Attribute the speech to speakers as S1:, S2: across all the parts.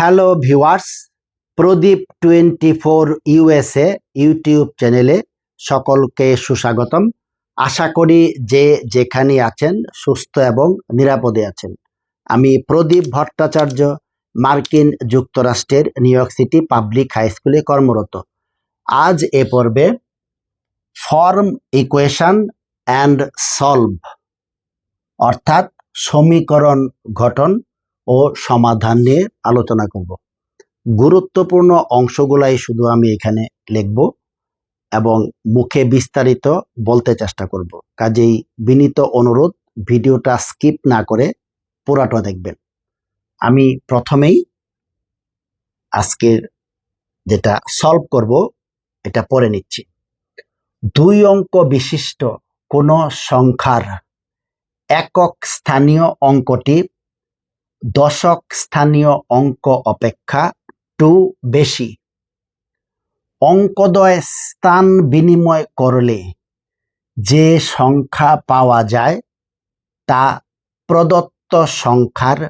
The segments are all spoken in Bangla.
S1: Hello viewers Pradeep twenty four USA YouTube চ্যানেলে সকলকে সুস্বাগতম। আশা করি যে যেখানে আছেন সুস্থ এবং নিরাপদে আছেন। আমি প্রদীপ ভট্টাচার্য, মার্কিন যুক্তরাষ্ট্রের New York City public high স্কুলে কর্মরত। আজ এ পর্বে ফর্ম ইকুয়েশন অ্যান্ড সলভ অর্থাৎ সমীকরণ গঠন ও সমাধান নিয়ে আলোচনা করব। গুরুত্বপূর্ণ অংশগুলাই শুধু আমি এখানে লিখব এবং মুখে বিস্তারিত বলতে চেষ্টা করব। কাজেই বিনীত অনুরোধ, ভিডিওটা স্কিপ না করে পুরাটা দেখবেন। আমি প্রথমেই আজকের যেটা সলভ করব, এটা পরে নিচ্ছি। দুই অঙ্ক বিশিষ্ট কোনো সংখ্যার একক স্থানীয় অঙ্কটি দশক স্থানীয় অঙ্ক অপেক্ষা টু বেশি। অঙ্কদয় স্থান বিনিময় করলে যে সংখ্যা পাওয়া যায় তা প্রদত্ত সংখ্যার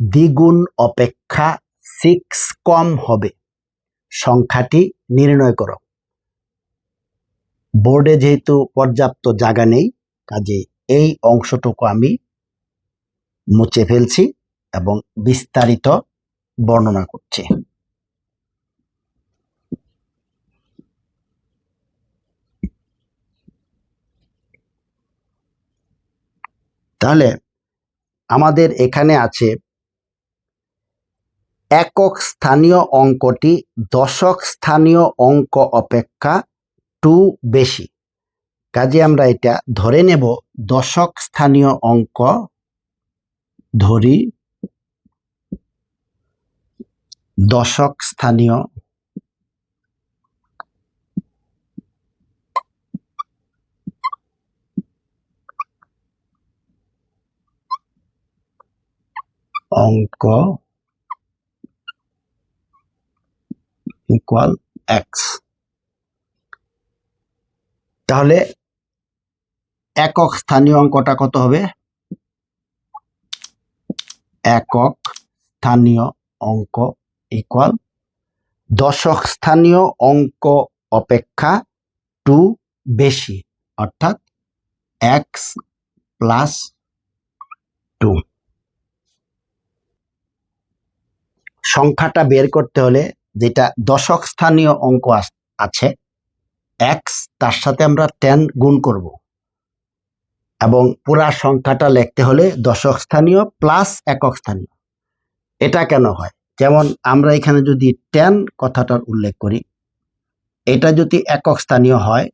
S1: দ্বিগুণ অপেক্ষা সিক্স কম হবে। সংখ্যাটি নির্ণয় করো। বোর্ডে যেহেতু পর্যাপ্ত জায়গা নেই, কাজে এই অংশটুকু আমি মুছে ফেলছি। এবং বিস্তারিত বর্ণনা করছে। তাহলে আমাদের এখানে আছে একক স্থানীয় অঙ্কটি দশক স্থানীয় অঙ্ক অপেক্ষা টু বেশি। কাজে আমরা এটা ধরে নেব, দশক স্থানীয় অঙ্ক ধরি দশক স্থানীয় অঙ্ক ইকুয়াল এক্স তাহলে একক স্থানীয় অঙ্কটা কত হবে? একক স্থানীয় অঙ্ক। ইকুয়াল দশক স্থানীয় অঙ্ক অপেক্ষা টু বেশি, অর্থাৎ এক্স প্লাস টু সংখ্যাটা বের করতে হলে যেটা দশক স্থানীয় অঙ্ক আছে এক্স তার সাথে আমরা টেন গুণ করব। এবং পুরা সংখ্যাটা লিখতে হলে দশক স্থানীয় প্লাস একক স্থানীয় এটা কেন হয়? যেমন আমরা এখানে যদি টেন কথাটার উল্লেখ করি, এটা যদি একক স্থানীয় হয়,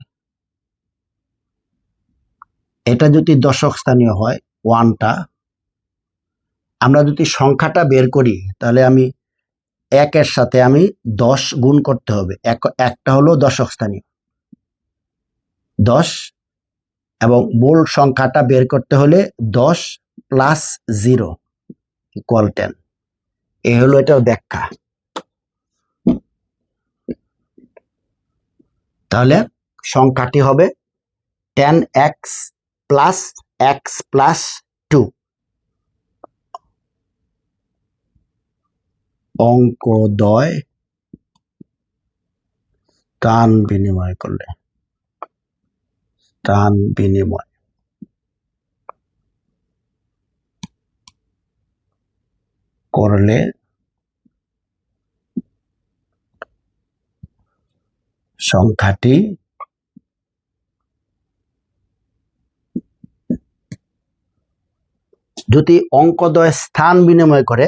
S1: এটা যদি দশক স্থানীয় হয় ওয়ানটা আমরা যদি সংখ্যাটা বের করি, তাহলে আমি একের সাথে আমি দশ গুণ করতে হবে। এক, একটা হলো দশক স্থানীয়। দশ এবং মূল সংখ্যাটা বের করতে হলে দশ প্লাস জিরো ইকুয়াল টেন এ হলো এটার ব্যাখ্যা। তাহলে সংখ্যাটি হবে ten x plus x plus two অঙ্কদয় স্থান বিনিময় করলে। স্থান বিনিময়। করলে সংখ্যাটি যদি অঙ্কদয় স্থান বিনিময় করে,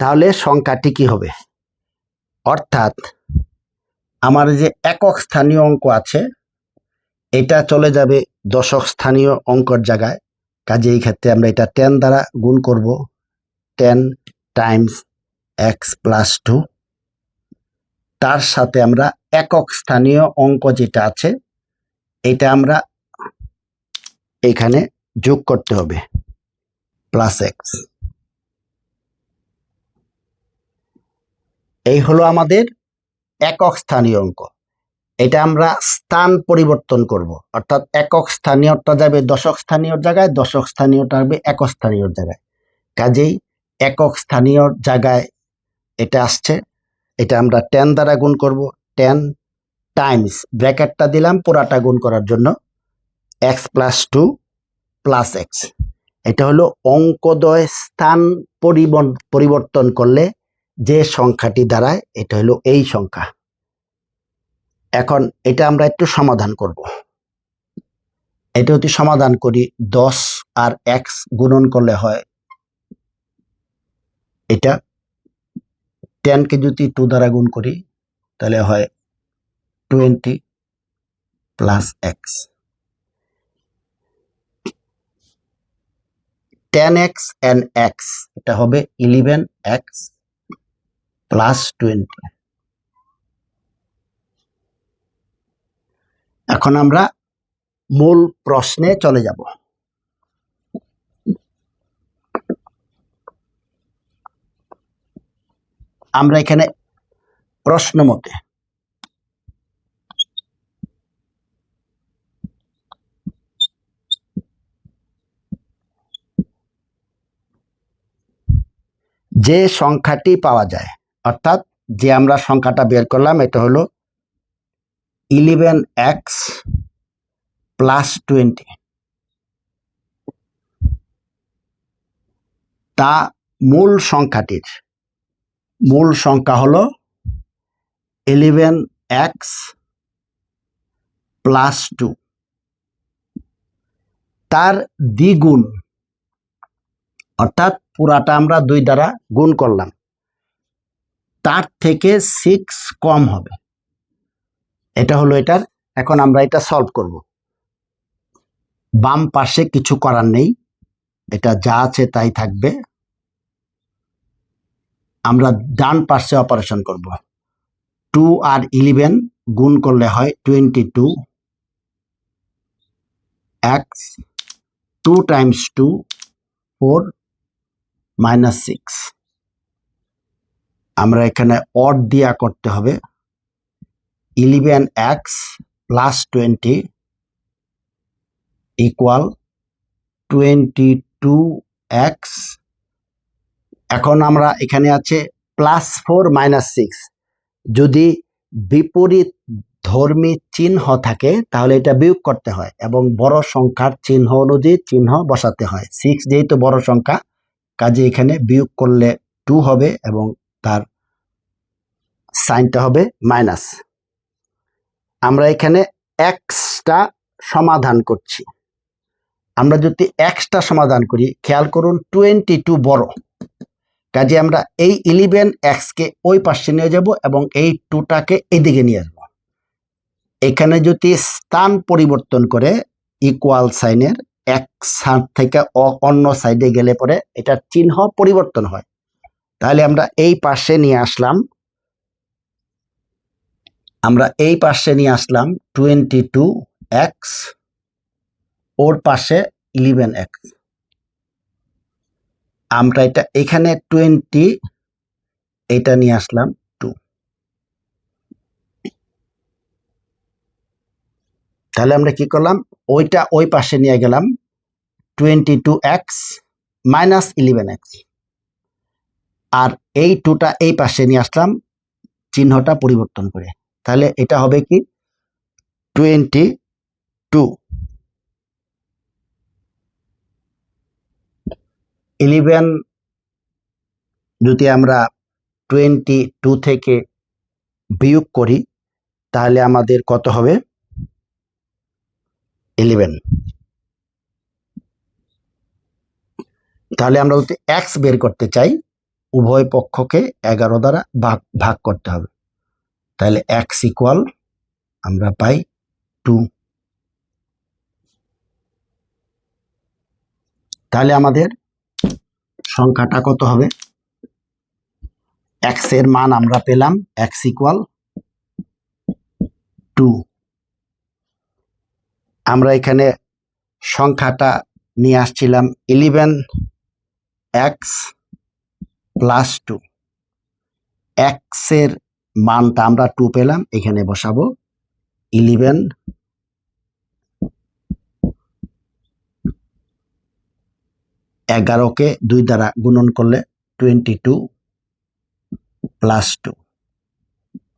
S1: তাহলে সংখ্যাটি কি হবে? অর্থাৎ আমার যে একক স্থানীয় অঙ্ক আছে, এটা চলে যাবে দশক স্থানীয় অঙ্কর জায়গায়। কাজে এই ক্ষেত্রে আমরা এটা টেন দ্বারা গুণ করব। Ten times x plus two তার সাথে আমরা একক স্থানীয় অঙ্ক যেটা আছে, এটা আমরা এখানে যোগ করতে হবে প্লাস এক্স এই হলো আমাদের একক স্থানীয় অঙ্ক। এটা আমরা স্থান পরিবর্তন করব, অর্থাৎ একক স্থানীয়টা যাবে দশক স্থানীয় জায়গায়, দশক স্থানীয়টা যাবে একক স্থানীয় জায়গায়। কাজেই একক স্থানীয় জায়গায় এটা আসছে। এটা আমরা টেন দ্বারা গুণ করব। টেন টাইমস ব্র্যাকেটটা দিলাম পুরাটা গুণ করার জন্য। X plus two plus x এটা হলো অঙ্কদয় স্থান পরিবর- পরিবর্তন করলে যে সংখ্যাটি দাঁড়ায়, এটা হলো এই সংখ্যা। এখন এটা আমরা একটু সমাধান করব। এটা যদি সমাধান করি, দশ আর এক্স গুণন করলে হয় এটা টেনকে যদি টু দ্বারা গুণ করি, তাহলে হয় twenty plus x ten x and x এটা হবে ইলেভেন এক্স প্লাস টোয়েন্টি এখন আমরা মূল প্রশ্নে চলে যাব। আমরা এখানে প্রশ্ন মতে যে সংখ্যাটি পাওয়া যায়, অর্থাৎ যে আমরা সংখ্যাটা বের করলাম, এটা হলো ইলেভেন এক্স প্লাস টোয়েন্টি তা মূল সংখ্যাটির মূল সংখ্যা হলো ইলেভেন এক্স প্লাস টু তার দ্বিগুণ, অর্থাৎ পুরাটা আমরা দুই দ্বারা গুণ করলাম। তার থেকে সিক্স কম হবে। এটা হলো এটার, এখন আমরা এটা সলভ করব। বাম পাশে কিছু করার নেই। এটা যা আছে তাই থাকবে। আমরা ডান পাশে অপারেশন করব। টু আর ইলেভেন গুণ করলে হয় twenty two x two times two four minus six আমরা এখানে অড দিয়া করতে হবে। Eleven x plus twenty equal twenty two x এখন আমরা এখানে আছে প্লাস ফোর মাইনাস সিক্স যদি বিপরীত ধর্মী চিহ্ন থাকে, তাহলে এটা বিয়োগ করতে হয় এবং বড় সংখ্যার চিহ্ন অনুযায়ী চিহ্ন বসাতে হয়। সিক্স যেহেতু বড় সংখ্যা, কাজে এখানে বিয়োগ করলে টু হবে এবং তার সাইনটা হবে মাইনাস আমরা এখানে এক্সটা সমাধান করছি। আমরা যদি এক্সটা সমাধান করি, খেয়াল করুন টোয়েন্টি টু বড়। কাজে আমরা এই ইলেভেন এক্সকে ওই পাশে নিয়ে যাব এবং এই টুটাকে এদিকে নিয়ে আসব। এখানে যদি স্থান পরিবর্তন করে ইকুয়াল সাইনের এক সাইড থেকে অন্য সাইডে গেলে পরে এটার চিহ্ন পরিবর্তন হয়। তাহলে আমরা এই পাশে নিয়ে আসলাম। আমরা এই পাশে নিয়ে আসলাম টোয়েন্টি টু এক্স ওর পাশে ইলেভেন এক্স আমরা এটা এখানে টোয়েন্টি এটা নিয়ে আসলাম টু তাহলে আমরা কি করলাম? ওইটা ওই পাশে নিয়ে গেলাম twenty two x minus eleven x আর এই টুটা এই পাশে নিয়ে আসলাম চিহ্নটা পরিবর্তন করে। তাহলে এটা হবে কি? টোয়েন্টি টু ইলেভেন যদি আমরা টোয়েন্টি টু থেকে বিয়োগ করি, তাহলে আমাদের কত হবে? ইলেভেন। তাহলে আমরা যদি এক্স বের করতে চাই, উভয় পক্ষকে এগারো দ্বারা ভাগ ভাগ করতে হবে। তাহলে এক্স ইকুয়াল আমরা পাই টু তাহলে আমাদের সংখ্যাটা কত হবে? এক্সের মান আমরা পেলাম এক্স ইকুয়াল টু আমরা এখানে সংখ্যাটা নিয়ে আসছিলাম ইলেভেন এক্স প্লাস টু এক্সের মানটা আমরা টু পেলাম, এখানে বসাবো ইলেভেন এগারোকে দুই দ্বারা গুণন করলে টোয়েন্টি টু প্লাস টু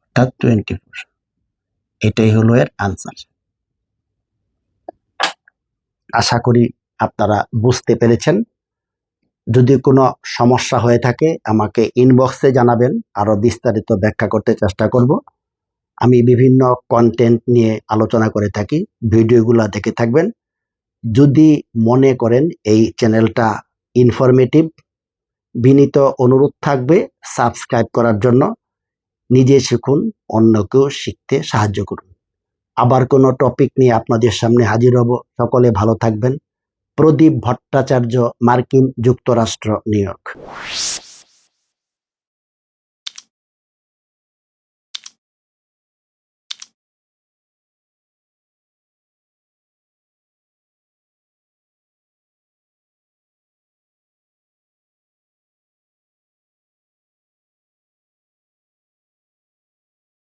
S1: অর্থাৎ টোয়েন্টি ফোর এটাই হলো এর আনসার আশা করি আপনারা বুঝতে পেরেছেন। যদি কোনো সমস্যা হয়ে থাকে, আমাকে ইনবক্সে জানাবেন। আরও বিস্তারিত ব্যাখ্যা করতে চেষ্টা করব। আমি বিভিন্ন কন্টেন্ট নিয়ে আলোচনা করে থাকি। ভিডিওগুলো দেখে থাকবেন। যদি মনে করেন এই চ্যানেলটা ইনফরমেটিভ বিনীত অনুরোধ থাকবে সাবস্ক্রাইব করার জন্য, নিজে শিখুন, অন্যকেও শিখতে সাহায্য করুন। আবার কোনো টপিক নিয়ে আপনাদের সামনে হাজির হব, সকলে ভালো থাকবেন। প্রদীপ ভট্টাচার্য, মার্কিন যুক্তরাষ্ট্র ইয়র্ক।